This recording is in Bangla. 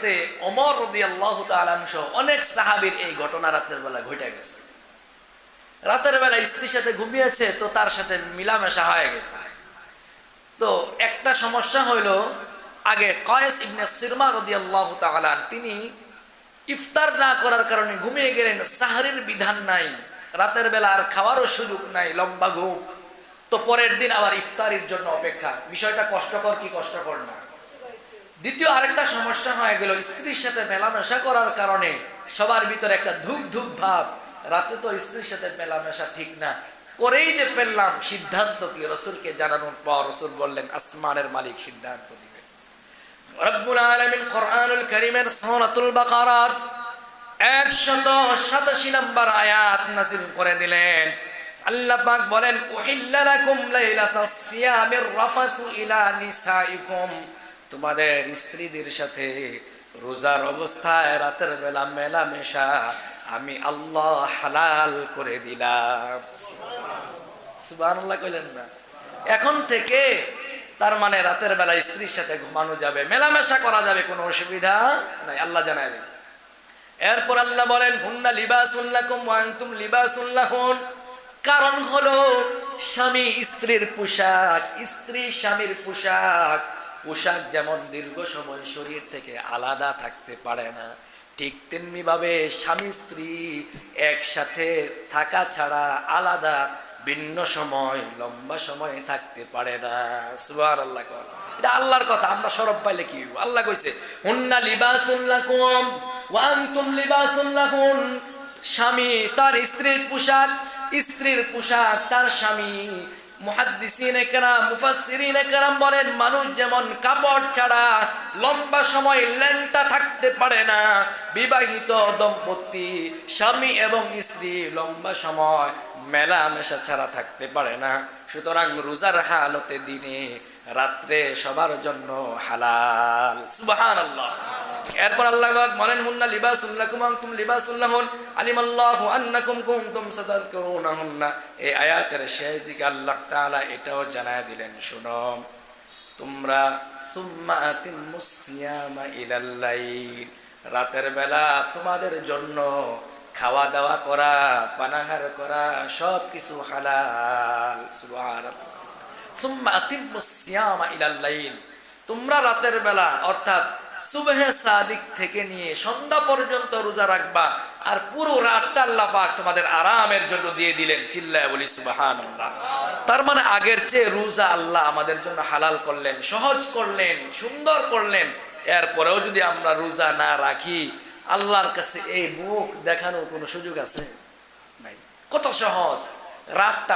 হজরতে অমর রদি আল্লাহ সহ অনেক সাহাবির এই ঘটনা রাতের বেলা ঘটে গেছে। রাতের বেলা স্ত্রীর সাথে ঘুমিয়েছে, তো তার সাথে মিলামেশা হয়ে গেছে। তো একটা সমস্যা হইল, আগে কয়েস ইবনে সিরমা রদি আল্লাহ তিনি ইফতার না করার কারণে ঘুমিয়ে গেলেন, সাহারির বিধান নাই, রাতের বেলা আর খাওয়ারও সুযোগ নাই, লম্বা ঘুম। তো পরের দিন আবার ইফতারির জন্য অপেক্ষা। বিষয়টা কষ্টকর কি কষ্টকর না। দ্বিতীয় আরেকটা সমস্যা হয়ে গেল, স্ত্রীর সাথে মেলামেশা করার কারণে সবার ভিতরে একটা ধূপ ধূপ ভাব। রাতে তো স্ত্রীর সাথে মেলামেশা ঠিক না। করেই যে ফেললাম, সিদ্ধান্ত কি? রসুলকে জানানোর পর রসুল বললেন, আসমানের মালিক সিদ্ধান্ত কোরআনুল কারীমের সূরাতুল বাকারার 187 নম্বর আয়াত করে দিলেন। আল্লাহ বলেন ইলা তোমাদের স্ত্রীদের সাথে রোজার অবস্থায় রাতের বেলা মেলামেশা আমি আল্লাহ হালাল করে দিলাম। সুবহানাল্লাহ কইলেন না। এখন থেকে তার মানে রাতের বেলা স্ত্রীর সাথে ঘুমানো যাবে, মেলামেশা করা যাবে, কোনো অসুবিধা নাই, আল্লাহ জানায় দেবে। এরপর আল্লাহ বলেন, হুন্না লিবাসুল্লাকুম ওয়া আনতুম লিবাসুল্লাহুন কারণ হলো স্বামী স্ত্রীর পোশাক, স্ত্রী স্বামীর পোশাক। পোশাক যেমন দীর্ঘ সময় শরীর থেকে আলাদা থাকতে পারে না, ঠিক তেমনি ভাবে স্বামী স্ত্রী একসাথে থাকা ছাড়া আলাদা ভিন্ন সময়, লম্বা সময় থাকতে পারে না। সুবার আল্লাহ এটা আল্লাহর কথা, আমরা সরব পাইলে কি আল্লাহ কইছে, হুন্না লিবাসুল্লাকুম আনতুম লিবাসুল্লাহুন স্বামী তার স্ত্রীর পোশাক স্ত্রীর পোশাক তার স্বামী মানুষ যেমন কাপড় ছাড়া লম্বা সময় ল্যাংটা থাকতে পারে না, বিবাহিত দম্পতি, স্বামী এবং স্ত্রী লম্বা সময় মেলামেশা ছাড়া থাকতে পারে না। সুতরাং রোজার হালতে দিনে রাত্রে সবার জন্য হালাল। সুবহানাল্লাহ। এরপর আল্লাহ বলেন, হুন্না লিবাসুল্লাকুম আনতুম লিবাসুল্লাহুন আলিমাল্লাহু আন্নাকুম কুনতুম সাতাযকুরুনাহুন্না। এই আয়াতের শেষ দিকে আল্লাহ তাআলা এটাও জানায় দিলেন, শুনো, তোমরা সুম্মা আতিম্মুস সিয়ামা ইলাল রাতের বেলা তোমাদের জন্য খাওয়া দাওয়া করা, পানাহার করা সব কিছু হালাল। সুবহানাল্লাহ। সুম্মা আতিম্মুস সিয়ামা ইলাল লাইল। তোমরা রাতের বেলা, অর্থাৎ সুবহে সাদিক থেকে নিয়ে সন্ধ্যা পর্যন্ত রোজা রাখবা আর পুরো রাতটা আল্লাহ পাক তোমাদের আরামের জন্য দিয়ে দিলেন, চিল্লায় বলি সুবহানাল্লাহ। তার মানে আগের চেয়ে রোজা আল্লাহ আমাদের জন্য হালাল করলেন, সহজ করলেন, সুন্দর করলেন। এরপরেও যদি আমরা রোজা না রাখি, আল্লাহর কাছে এই মুখ দেখানোর কোনো সুযোগ আছে? নাই। কত সহজ। রাতটা